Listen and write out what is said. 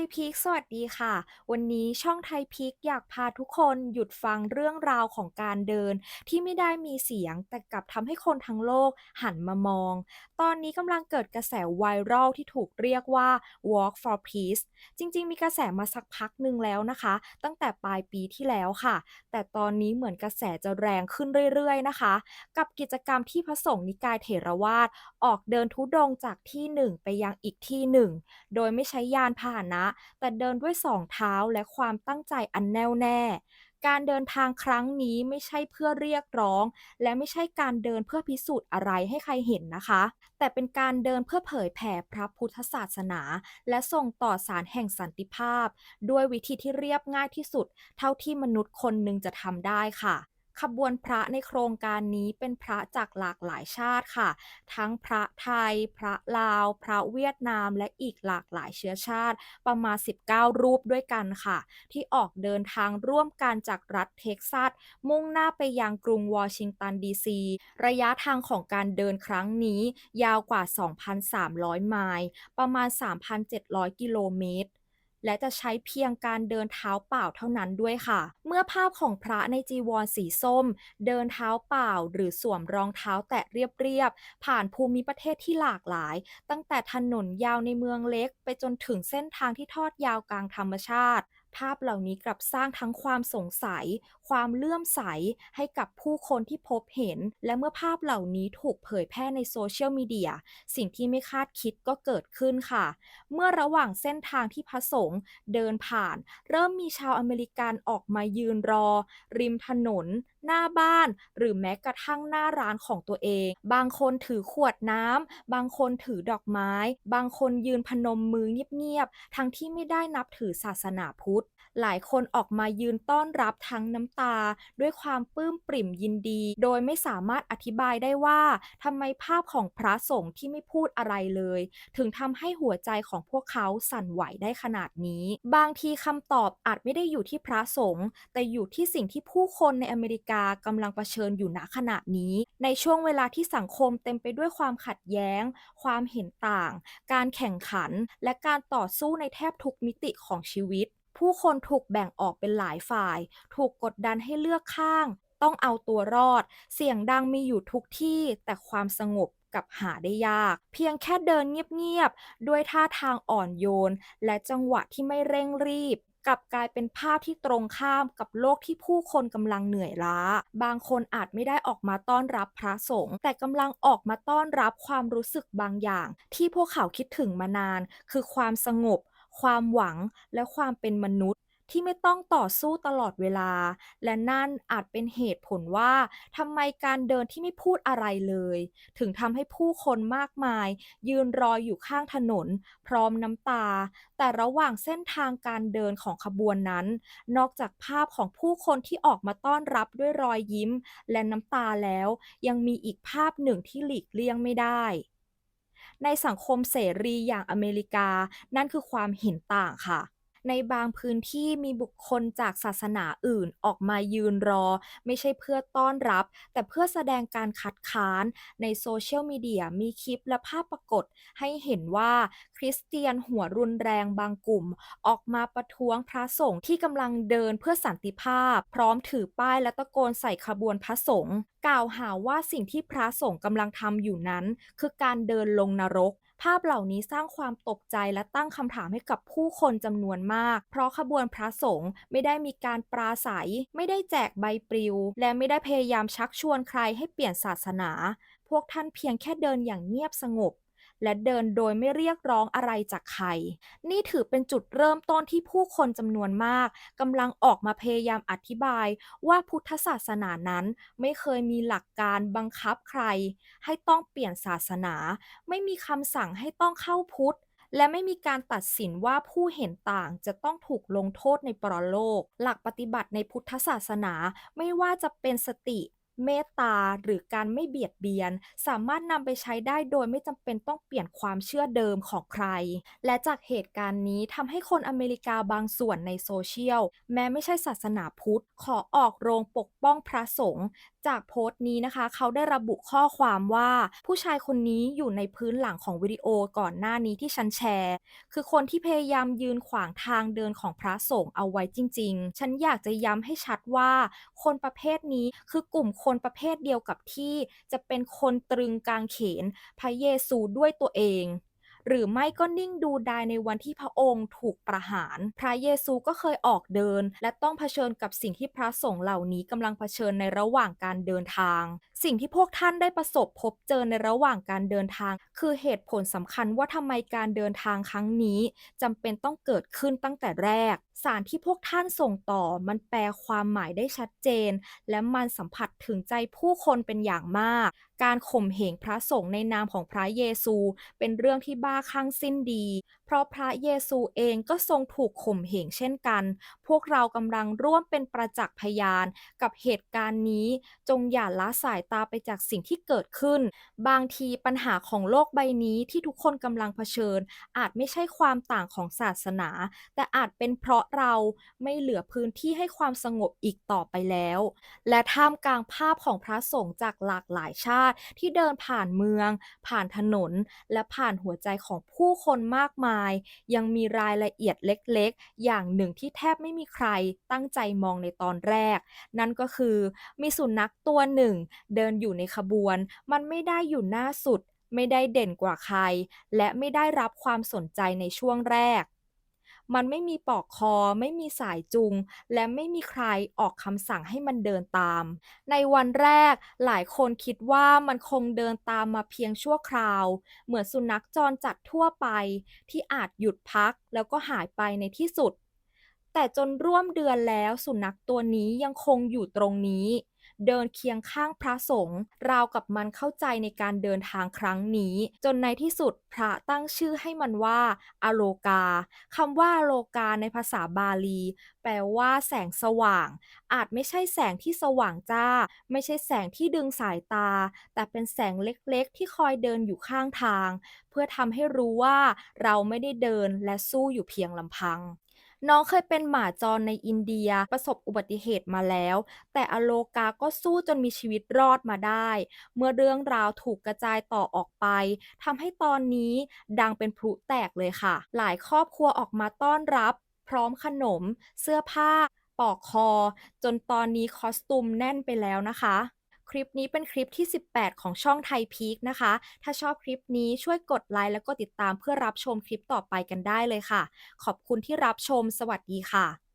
ยพีคสวัสดีค่ะ วันนี้ช่องไทยพีคอยากพาทุกคนหยุดฟังเรื่องราวของการเดิน ที่ไม่ได้มีเสียงแต่กลับทำให้คนทั้งโลกหันมามอง ตอนนี้กำลังเกิดกระแสไวรัลที่ถูกเรียกว่า Walk for Peace จริง ๆ มีกระแสมาสักพักหนึ่งแล้วนะคะ ตั้งแต่ปลายปีที่แล้วค่ะ แต่ตอนนี้เหมือนกระแสจะแรงขึ้นเรื่อยๆนะคะ กับกิจกรรมที่พระสงฆ์นิกายเถรวาทออกเดินทุดงจากที่หนึ่งไปยังอีกที่หนึ่งโดยไม่ใช้ยานพาหนะแต่เดินด้วยสองเท้าและความตั้งใจอันแน่วแน่ การเดินทางครั้งนี้ไม่ใช่เพื่อเรียกร้อง และไม่ใช่การเดินเพื่อพิสูจน์อะไรให้ใครเห็นนะคะ แต่เป็นการเดินเพื่อเผยแผ่พระพุทธศาสนา และส่งต่อสารแห่งสันติภาพ ด้วยวิธีที่เรียบง่ายที่สุด เท่าที่มนุษย์คนหนึ่งจะทำได้ค่ะ ขบวนพระในโครงการนี้เป็นพระจากหลากหลายชาติค่ะ ทั้งพระไทย พระลาว พระเวียดนาม และอีกหลากหลายเชื้อชาติ ประมาณ 19 รูปด้วยกันค่ะ ที่ออกเดินทางร่วมกันจากรัฐเท็กซัส มุ่งหน้าไปยังกรุงวอชิงตันดีซี ระยะทางของการเดินครั้งนี้ยาวกว่า 2,300 ไมล์ ประมาณ 3,700 กิโลเมตร และจะใช้เพียงการเดินเท้าเปล่าเท่านั้นด้วยค่ะ เมื่อภาพของพระในจีวรสีส้ม เดินเท้าเปล่า หรือสวมรองเท้าแตะเรียบๆ ผ่านภูมิประเทศที่หลากหลาย ตั้งแต่ถนนยาวในเมืองเล็ก ไปจนถึงเส้นทางที่ทอดยาวกลางธรรมชาติ ภาพเหล่านี้กลับสร้างทั้งความสงสัย ความเลื่อมใสให้กับผู้คนที่พบเห็น และเมื่อภาพเหล่านี้ถูกเผยแพร่ในโซเชียลมีเดียสิ่งที่ไม่คาดคิดก็เกิดขึ้นค่ะ เมื่อระหว่างเส้นทางที่พระสงฆ์เดินผ่าน เริ่มมีชาวอเมริกันออกมายืนรอ ริมถนน หน้าบ้าน หรือแม้กระทั่งหน้าร้านของตัวเอง บางคนถือขวดน้ำบางคนถือดอกไม้ บางคนยืนพนมมือเงียบๆทั้งที่ไม่ได้นับถือศาสนาพุทธ หลายคนออกมายืนต้อนรับทั้งน้ำตาด้วยความปลื้มปริ่มยินดี โดยไม่สามารถอธิบายได้ว่าทำไมภาพของพระสงฆ์ที่ไม่พูดอะไรเลย ถึงทำให้หัวใจของพวกเขาสั่นไหวได้ขนาดนี้ บางทีคำตอบอาจไม่ได้อยู่ที่พระสงฆ์แต่อยู่ที่สิ่งที่ผู้คนในอเมริกากำลังเผชิญอยู่ณขณะนี้ ในช่วงเวลาที่สังคมเต็มไปด้วยความขัดแย้ง ความเห็นต่าง การแข่งขัน และการต่อสู้ในแทบทุกมิติของชีวิต ผู้คนถูกแบ่งออกเป็นหลายฝ่าย ถูกกดดันให้เลือกข้าง ต้องเอาตัวรอด เสียงดังมีอยู่ทุกที่ แต่ความสงบกับหาได้ยาก เพียงแค่เดินเงียบๆ ด้วยท่าทางอ่อนโยน และจังหวะที่ไม่เร่งรีบกลับกลายเป็นภาพที่ตรงข้ามกับโลกที่ผู้คนกำลังเหนื่อยล้า บางคนอาจไม่ได้ออกมาต้อนรับพระสงฆ์แต่กำลังออกมาต้อนรับความรู้สึกบางอย่าง ที่พวกเขาคิดถึงมานาน คือความสงบ ความหวังและความเป็นมนุษย์ ที่ไม่ต้องต่อสู้ตลอดเวลา และนั่นอาจเป็นเหตุผลว่าทำไมการเดินที่ไม่พูดอะไรเลย ถึงทำให้ผู้คนมากมาย ยืนรออยู่ข้างถนน พร้อมน้ำตา แต่ระหว่างเส้นทางการเดินของขบวนนั้น นอกจากภาพของผู้คนที่ออกมาต้อนรับด้วยรอยยิ้ม และน้ำตาแล้ว ยังมีอีกภาพหนึ่งที่หลีกเลี่ยงไม่ได้ ในสังคมเสรีอย่างอเมริกา นั่นคือความเห็นต่างค่ะ ในบางพื้นที่มีบุคคลจากศาสนาอื่นออกมายืนรอ ไม่ใช่เพื่อต้อนรับ แต่เพื่อแสดงการคัดค้าน ในโซเชียลมีเดียมีคลิปและภาพปรากฏ ให้เห็นว่าคริสเตียนหัวรุนแรงบางกลุ่ม ออกมาประท้วงพระสงฆ์ที่กำลังเดินเพื่อสันติภาพ พร้อมถือป้ายและตะโกนใส่ขบวนพระสงฆ์ กล่าวหาว่าสิ่งที่พระสงฆ์กำลังทำอยู่นั้น คือการเดินลงนรก ภาพเหล่านี้สร้างความตกใจและตั้งคำถามให้กับผู้คนจำนวนมาก เพราะขบวนพระสงฆ์ไม่ได้มีการปราศัย ไม่ได้แจกใบปลิว และไม่ได้พยายามชักชวนใครให้เปลี่ยนศาสนา พวกท่านเพียงแค่เดินอย่างเงียบสงบ และเดินโดยไม่เรียกร้องอะไรจากใคร นี่ถือเป็นจุดเริ่มต้นที่ผู้คนจำนวนมากกำลังออกมาพยายามอธิบายว่าพุทธศาสนานั้นไม่เคยมีหลักการบังคับใคร ให้ต้องเปลี่ยนศาสนา ไม่มีคำสั่งให้ต้องเข้าพุทธและไม่มีการตัดสินว่าผู้เห็นต่างจะต้องถูกลงโทษในปรโลก หลักปฏิบัติในพุทธศาสนาไม่ว่าจะเป็นสติ เมตตาหรือการไม่เบียดเบียน สามารถนำไปใช้ได้โดยไม่จำเป็นต้องเปลี่ยนความเชื่อเดิมของใคร และจากเหตุการณ์นี้ทำให้คนอเมริกาบางส่วนในโซเชียล แม้ไม่ใช่ศาสนาพุทธ ขอออกโรงปกป้องพระสงฆ์จากโพสต์นี้นะคะ เขาได้ระบุข้อความว่า ผู้ชายคนนี้อยู่ในพื้นหลังของวิดีโอก่อนหน้านี้ที่ฉันแชร์ คือคนที่พยายามยืนขวางทางเดินของพระสงฆ์เอาไว้จริง ๆ ฉันอยากจะย้ำให้ชัดว่า คนประเภทนี้คือกลุ่มคนประเภทเดียวกับที่จะเป็นคนตรึงกางเขนพระเยซูด้วยตัวเอง หรือไม่ก็นิ่งดูดายในวันที่พระองค์ถูกประหาร พระเยซูก็เคยออกเดิน และต้องเผชิญกับสิ่งที่พระสงฆ์เหล่านี้กำลังเผชิญในระหว่างการเดินทาง สิ่งที่พวกท่านได้ประสบพบเจอในระหว่างการเดินทาง คือเหตุผลสำคัญว่าทำไมการเดินทางครั้งนี้จำเป็นต้องเกิดขึ้นตั้งแต่แรก สารที่พวกท่านส่งต่อมันแปลความหมายได้ชัดเจน และมันสัมผัสถึงใจผู้คนเป็นอย่างมาก การข่มเหงพระสงฆ์ในนามของพระเยซู เป็นเรื่องที่บ้าคลั่งสิ้นดี ราะพระเยซูเองก็ทรงถูกข่มเหงเช่นกัน พวกเรากำลังร่วมเป็นประจักษ์พยานกับเหตุการณ์นี้ จงอย่าละสายตาไปจากสิ่งที่เกิดขึ้น บางทีปัญหาของโลกใบนี้ที่ทุกคนกำลังเผชิญ อาจไม่ใช่ความต่างของศาสนา แต่อาจเป็นเพราะเราไม่เหลือพื้นที่ให้ความสงบอีกต่อไปแล้ว และท่ามกลางภาพของพระสงฆ์จากหลากหลายชาติที่เดินผ่านเมือง ผ่านถนน และผ่านหัวใจของผู้คนมากมายยังมีรายละเอียดเล็กๆ อย่างหนึ่งที่แทบไม่มีใครตั้งใจมองในตอนแรก นั่นก็คือมีสุนัขตัวหนึ่ง เดินอยู่ในขบวน มันไม่ได้อยู่หน้าสุด ไม่ได้เด่นกว่าใคร และไม่ได้รับความสนใจในช่วงแรก มันไม่มีปลอกคอ ไม่มีสายจูง และไม่มีใครออกคำสั่งให้มันเดินตาม ในวันแรกหลายคนคิดว่ามันคงเดินตามมาเพียงชั่วคราว เหมือนสุนัขจรจัดทั่วไป ที่อาจหยุดพักแล้วก็หายไปในที่สุด แต่จนร่วมเดือนแล้วสุนัขตัวนี้ยังคงอยู่ตรงนี้ เดินเคียงข้างพระสงฆ์ราวกับมันเข้าใจในการเดินทางครั้งนี้ จนในที่สุดพระตั้งชื่อให้มันว่าอโลกาคำว่าอโลกาในภาษาบาลี แปลว่าแสงสว่าง อาจไม่ใช่แสงที่สว่างจ้า ไม่ใช่แสงที่ดึงสายตา แต่เป็นแสงเล็กๆ ที่คอยเดินอยู่ข้างทาง เพื่อทำให้รู้ว่าเราไม่ได้เดินและสู้อยู่เพียงลำพัง น้องเคยเป็นหมาจรในอินเดียประสบอุบัติเหตุมาแล้ว แต่อโลกาก็สู้จนมีชีวิตรอดมาได้ เมื่อเรื่องราวถูกกระจายต่อออกไปทำให้ตอนนี้ดังเป็นพลุแตกเลยค่ะ หลายครอบครัวออกมาต้อนรับ พร้อมขนม เสื้อผ้าปลอกคอ จนตอนนี้คอสตูมแน่นไปแล้วนะคะ คลิปนี้เป็นคลิปที่ 18 ของช่องไทยพีคนะคะ ถ้าชอบคลิปนี้ช่วยกดไลค์แล้วก็ติดตามเพื่อรับชมคลิปต่อไปกันได้เลยค่ะ ขอบคุณที่รับชม สวัสดีค่ะ